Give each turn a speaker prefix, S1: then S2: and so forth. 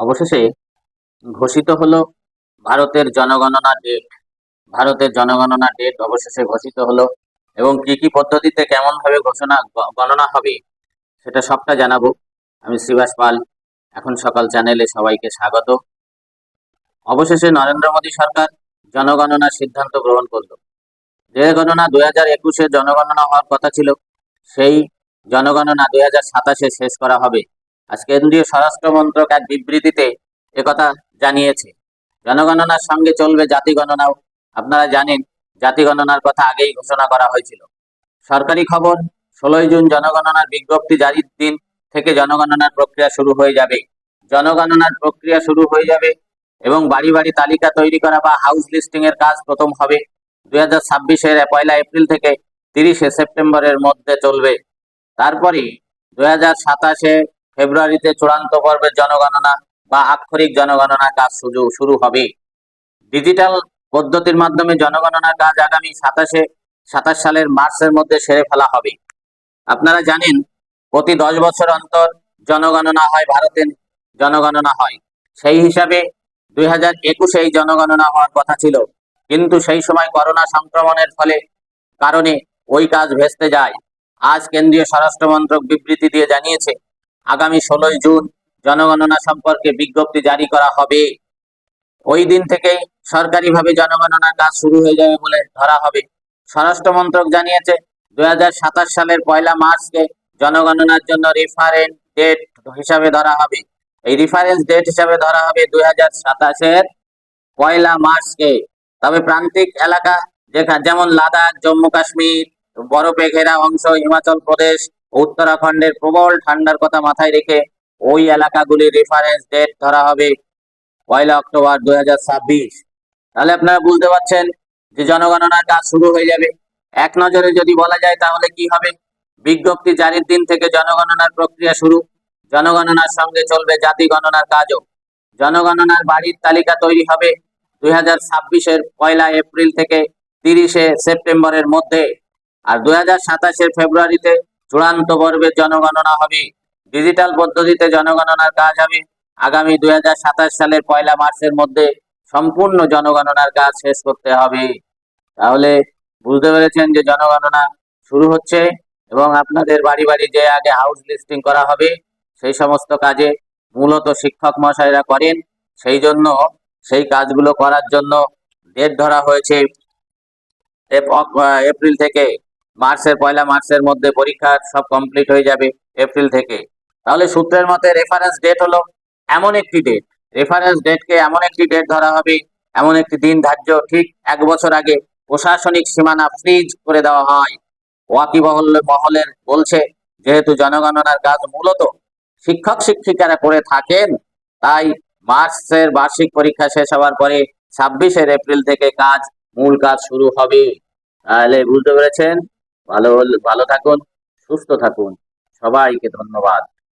S1: অবশেষে ঘোষিত হলো ভারতের জনগণনা ডেট ভারতের জনগণনা ডেট অবশেষে ঘোষিত হলো এবং কি কি পদ্ধতিতে কেমন ভাবে ঘোষণা গণনা হবে সেটা সবটা জানাব। আমি শ্রীবাস পাল, এখন সকাল চ্যানেলে সবাইকে স্বাগত। অবশেষে নরেন্দ্র মোদী সরকার জনগণনার সিদ্ধান্ত গ্রহণ করল। যে গণনা দুই হাজার একুশে জনগণনা হওয়ার কথা ছিল, সেই জনগণনা দুই হাজার সাতাশে শেষ করা হবে। আজ কেন্দ্রীয় স্বরাষ্ট্র মন্ত্রক এক বিবৃতিতে একথা জানিয়েছে। জনগণনার সঙ্গে চলবে জাতি গণনাও। আপনারা জানেন, জাতি গণনার কথা আগেই ঘোষণা করা হয়েছিল। সরকারি খবর, ষোলোই জুন জনগণনার বিজ্ঞপ্তি জারির দিন থেকে জনগণনার প্রক্রিয়া শুরু হয়ে যাবে। জনগণনার প্রক্রিয়া শুরু হয়ে যাবে এবং বাড়ি বাড়ি তালিকা তৈরি করা বা হাউস লিস্টিং এর কাজ প্রথম হবে। দুই হাজার ছাব্বিশের পয়লা এপ্রিল থেকে তিরিশে সেপ্টেম্বরের মধ্যে চলবে। তারপরে দুই হাজার সাতাশে ফেব্রুয়ারিতে চূড়ান্ত পর্বের জনগণনা বা আক্ষরিক জনগণনা কাজ শুরু শুরু হবে। ডিজিটাল পদ্ধতির মাধ্যমে জনগণনার কাজ আগামী সাতাশে, সাতাশ সালের মার্চের মধ্যে সেরে ফেলা হবে। আপনারা জানেন, প্রতি দশ বছর অন্তর জনগণনা হয়, ভারতের জনগণনা হয়। সেই হিসাবে দুই হাজার একুশে জনগণনা হওয়ার কথা ছিল। কিন্তু সেই সময় করোনা সংক্রমণের ফলে কারণে ওই কাজ ভেস্তে যায়। আজ কেন্দ্রীয় স্বরাষ্ট্র মন্ত্রক বিবৃতি দিয়ে জানিয়েছে আগামী ষোলোই জুন জনগণনা সম্পর্কে বিজ্ঞপ্তি জারি করা হবে। ওই দিন থেকে সরকারিভাবে জনগণনার কাজ শুরু হয়ে যাবে বলে ধরা হবে। স্বরাষ্ট্র মন্ত্রক জানিয়েছে দুই হাজার সাতাশ সালের পয়লা মার্চকে জনগণনার জন্য রেফারেন্স ডেট হিসাবে ধরা হবে। এই রেফারেন্স ডেট হিসাবে ধরা হবে দুই হাজার সাতাশের পয়লা মার্চকে। তবে প্রান্তিক এলাকা যেমন লাদাখ, জম্মু কাশ্মীর, বরফে ঘেরা অংশ, হিমাচল প্রদেশ উত্তরাখণ্ডের প্রবল ঠান্ডার কথা মাথায় রেখে ওই এলাকাগুলির রেফারেন্স ডেট ধরা হবে পয়লা অক্টোবর দুই হাজার ছাব্বিশ। তাহলে আপনারা বুঝতে পারছেন যে জনগণনার কাজ শুরু হয়ে যাবে। এক নজরে যদি বলা যায় তাহলে কি হবে? বিজ্ঞপ্তি জারির দিন থেকে জনগণনার প্রক্রিয়া শুরু। জনগণনার সঙ্গে চলবে জাতি গণনার কাজও। জনগণনার বাড়ির তালিকা তৈরি হবে দুই হাজার ছাব্বিশের পয়লা এপ্রিল থেকে তিরিশে সেপ্টেম্বরের মধ্যে। আর দুই হাজার সাতাশের ফেব্রুয়ারিতে চূড়ান্ত পর্বের জনগণনা হবে। ডিজিটাল পদ্ধতিতে জনগণনার কাজ হবে। আগামী দুই হাজার সাতাশ সালের পয়লা মার্চের মধ্যে সম্পূর্ণ জনগণনার কাজ শেষ করতে হবে। তাহলে বুঝতে পেরেছেন যে জনগণনা শুরু হচ্ছে এবং আপনাদের বাড়ি বাড়ি যে আগে হাউস লিস্টিং করা হবে, সেই সমস্ত কাজে মূলত শিক্ষক মশাইরা করেন। সেই জন্য সেই কাজগুলো করার জন্য ডেট ধরা হয়েছে এপ্রিল থেকে। মার্চের, পয়লা মার্চের মধ্যে পরীক্ষা সব কমপ্লিট হয়ে যাবে এপ্রিল থেকে। তাহলে সূত্রের মতে রেফারেন্স ডেট হলো এমন একটি ডেট রেফারেন্স ডেটকে এমন একটি ডেট ধরা হবে, এমন একটি দিন ধার্য ঠিক এক বছর আগে প্রশাসনিক সীমানা ফ্রিজ করে দেওয়া হয়। ওয়াকিবহল মহলের বলছে, যেহেতু জনগণনার কাজ মূলত শিক্ষক শিক্ষিকারা করে থাকেন, তাই মার্চের বার্ষিক পরীক্ষা শেষ হওয়ার পরে ছাব্বিশের এপ্রিল থেকে কাজ, মূল কাজ শুরু হবে। তাহলে বুঝতে পেরেছেন? ভালো ভালো থাকুন সুস্থ থাকুন। সবাইকে ধন্যবাদ।